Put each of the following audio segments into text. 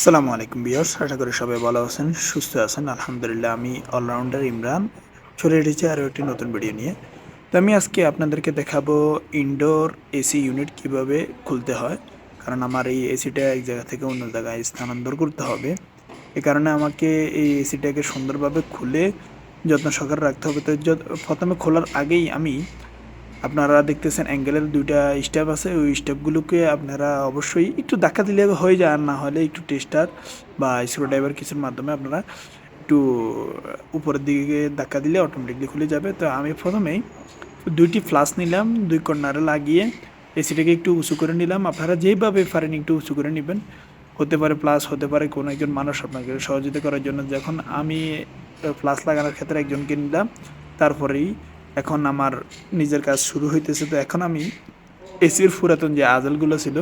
আসসালামু আলাইকুম বিয়ার্স আশা করি সবাই ভালো আছেন, সুস্থ আছেন। আলহামদুলিল্লাহ, আমি অলরাউন্ডার ইমরান। চলে এসেছি আরও একটি নতুন ভিডিও নিয়ে। তো আমি আজকে আপনাদেরকে দেখাবো ইনডোর এসি ইউনিট কীভাবে খুলতে হয়। কারণ আমার এই এসিটা এক জায়গা থেকে অন্য জায়গায় স্থানান্তর করতে হবে। এ কারণে আমাকে এই এসিটাকে সুন্দরভাবে খুলে যত্ন সহকারে রাখতে হবে। তো প্রথমে খোলার আগেই আমি আপনারা দেখতেছেন অ্যাঙ্গেলের দুইটা স্টেপ আছে, ওই স্টেপগুলোকে আপনারা অবশ্যই একটু ধাক্কা দিলে হয়ে যায়, আর না হলে একটু টেস্টার বা স্ক্রু ড্রাইভার কিছুর মাধ্যমে আপনারা একটু উপরের দিকে ধাক্কা দিলে অটোমেটিকলি খুলে যাবে। তো আমি প্রথমেই দুইটি ফ্লাস নিলাম, দুই কর্নারে লাগিয়ে এসিটাকে একটু উঁচু করে নিলাম। আপনারা যেভাবে পারেন একটু উঁচু করে নেবেন। হতে পারে প্লাস হতে পারে কোনো একজন মানুষ আপনাকে সহযোগিতা করার জন্য। যখন আমি প্লাস লাগানোর ক্ষেত্রে একজনকে নিলাম, তারপরেই এখন আমার নিজের কাজ শুরু হইতেছে। তো এখন আমি এসির পুরাতন যে আজলগুলো ছিল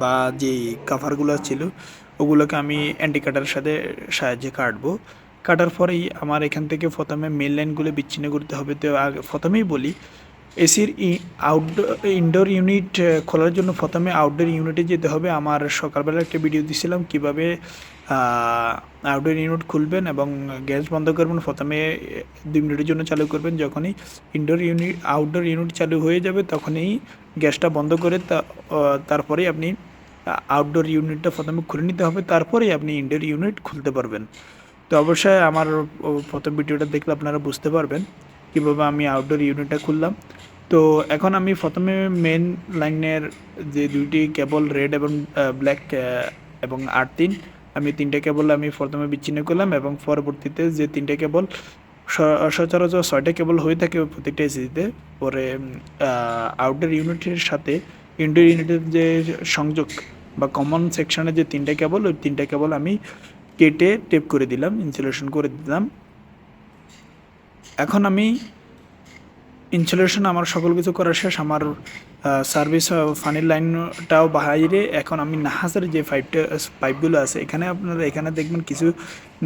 বা যে কাভারগুলো ছিল, ওগুলোকে আমি অ্যান্টি কাটারের সাথে সাহায্যে কাটবো। কাটার পরেই আমার এখান থেকে প্রথমে মেন লাইনগুলো বিচ্ছিন্ন করতে হবে। তো আগে, প্রথমেই বলি, এসির আউটডোর ইনডোর ইউনিট খোলার জন্য প্রথমে আউটডোর ইউনিটে যেতে হবে। আমার সকালবেলা একটা ভিডিও দিছিলাম কীভাবে আউটডোর ইউনিট খুলবেন এবং গ্যাস বন্ধ করবেন। প্রথমে দুই মিনিটের জন্য চালু করবেন। যখনই ইনডোর ইউনিট আউটডোর ইউনিট চালু হয়ে যাবে তখনই গ্যাসটা বন্ধ করে তা- আহ, তারপরেই আপনি আউটডোর ইউনিটটা প্রথমে খুলে নিতে হবে। তারপরেই আপনি ইনডোর ইউনিট খুলতে পারবেন। তো অবশ্যই আমার প্রথম ভিডিওটা দেখলে আপনারা বুঝতে পারবেন কীভাবে আমি আউটডোর ইউনিটটা খুললাম। তো এখন আমি প্রথমে মেন লাইনের যে দুইটি কেবল রেড এবং ব্ল্যাক এবং আট তিন আমি তিনটে কেবল আমি প্রথমে বিচ্ছিন্ন করলাম এবং পরবর্তীতে যে তিনটে কেবল সচরাচর ছয়টা কেবল হয়ে থাকে প্রত্যেকটা এসিতে, পরে আউটডোর ইউনিটের সাথে ইনডোর ইউনিটের যে সংযোগ বা কমন সেকশনে যে তিনটে কেবল, ওই তিনটে কেবল আমি কেটে টেপ করে দিলাম ইনসুলেশন করে দিলাম। এখন আমি ইনসুলেশন আমার সকল কিছু করা শেষ, আমার সার্ভিস ফানির লাইনটাও বাইরে। এখন আমি নাহাসের যে পাইপটা পাইপগুলো আছে, এখানে আপনারা এখানে দেখবেন কিছু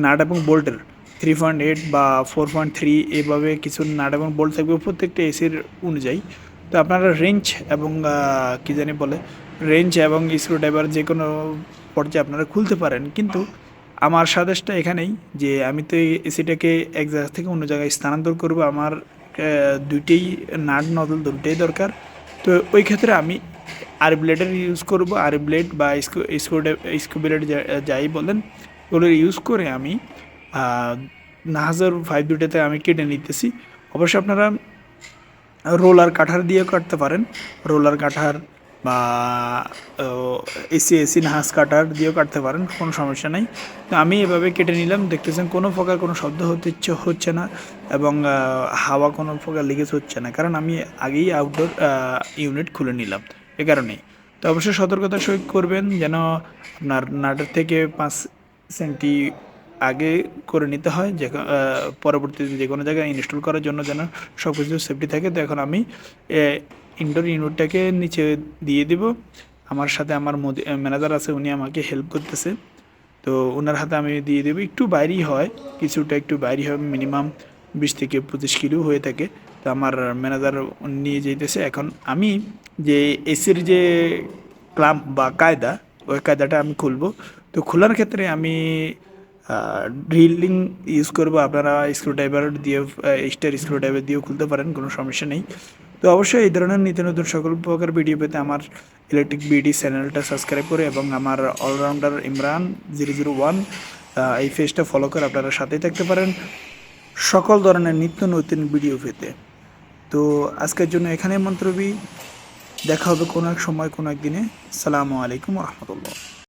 নাট এবং বোল্টের। থ্রি পয়েন্ট এইট বা ফোর পয়েন্ট থ্রি এভাবে কিছু নাট এবং বোল্ট থাকবে প্রত্যেকটা এসির অনুযায়ী। তো আপনারা রেঞ্জ এবং কী জানি বলে রেঞ্জ এবং স্ক্রু ড্রাইভার যে কোনো পর্যায়ে আপনারা খুলতে পারেন। কিন্তু আমার সাদেশটা এখানেই যে আমি তো এই এসিটাকে এক জায়গা থেকে অন্য জায়গায় স্থানান্তর করব, আমার দুইটাই নাট নজল দুটোই দরকার। তো ওই ক্ষেত্রে আমি আর ব্লেডের ইউজ করব আর ব্লেড বা স্কু ব্লেড যাই বলেন, ওগুলো ইউজ করে আমি নাহাজার ফাইভ দুটাতে আমি কেটে নিতেছি। অবশ্য আপনারা রোলার কাঠার দিয়ে কাটতে পারেন। রোলার কাঠার বা এসি এসি, নাহাস কাটার দিয়েও কাটতে পারেন, কোনো সমস্যা নেই। তো আমি এভাবে কেটে নিলাম, দেখতেছেন কোনো প্রকার কোনো শব্দ হতে ইচ্ছে হচ্ছে না এবং হাওয়া কোনো প্রকার লিকেজ হচ্ছে না। কারণ আমি আগেই আউটডোর ইউনিট খুলে নিলাম, এ কারণেই। তো অবশ্যই সতর্কতা সহিত করবেন যেন আপনার নাটের থেকে পাঁচ সেন্টি আগে করে নিতে হয়, যে পরবর্তীতে যে কোনো জায়গায় ইনস্টল করার জন্য যেন সব কিছু সেফটি থাকে। তো এখন আমি ইনডোর ইউনিটটাকে নিচে দিয়ে দিব। আমার সাথে আমার ম্যানেজার আছে, উনি আমাকে হেল্প করতেছে। তো ওনার হাতে আমি দিয়ে দেবো। একটু বাইরেই হয়, কিছুটা একটু বাইরে হয় মিনিমাম বিশ থেকে পঁচিশ কিলো হয়ে থাকে। তো আমার ম্যানেজার নিয়ে যেতেছে এখন আমি যে এসির যে ক্লাম্প বা কায়দা, ওই কায়দাটা আমি খুলবো। তো খোলার ক্ষেত্রে আমি ড্রিলিং ইউজ করব। আপনারা স্ক্রুড্রাইভার দিয়ে স্টার স্ক্রুড্রাইভার দিয়েও খুলতে পারেন, কোনো সমস্যা নেই। তো অবশ্যই এই ধরনের নিত্য নতুন সকল প্রকার ভিডিও পেতে আমার ইলেকট্রিক বিডি চ্যানেলটা সাবস্ক্রাইব করে এবং আমার allrounder Imran zero zero one এই ফেজটা ফলো করে আপনারা সাথেই থাকতে পারেন। সকল ধরনের নিত্য নতুন ভিডিও পেতে। তো আজকের জন্য এখানে মন্ত্রবি দেখা হবে কোনো এক সময়, কোনো একদিনে সালামু আলাইকুম রহমতুল্লাহ।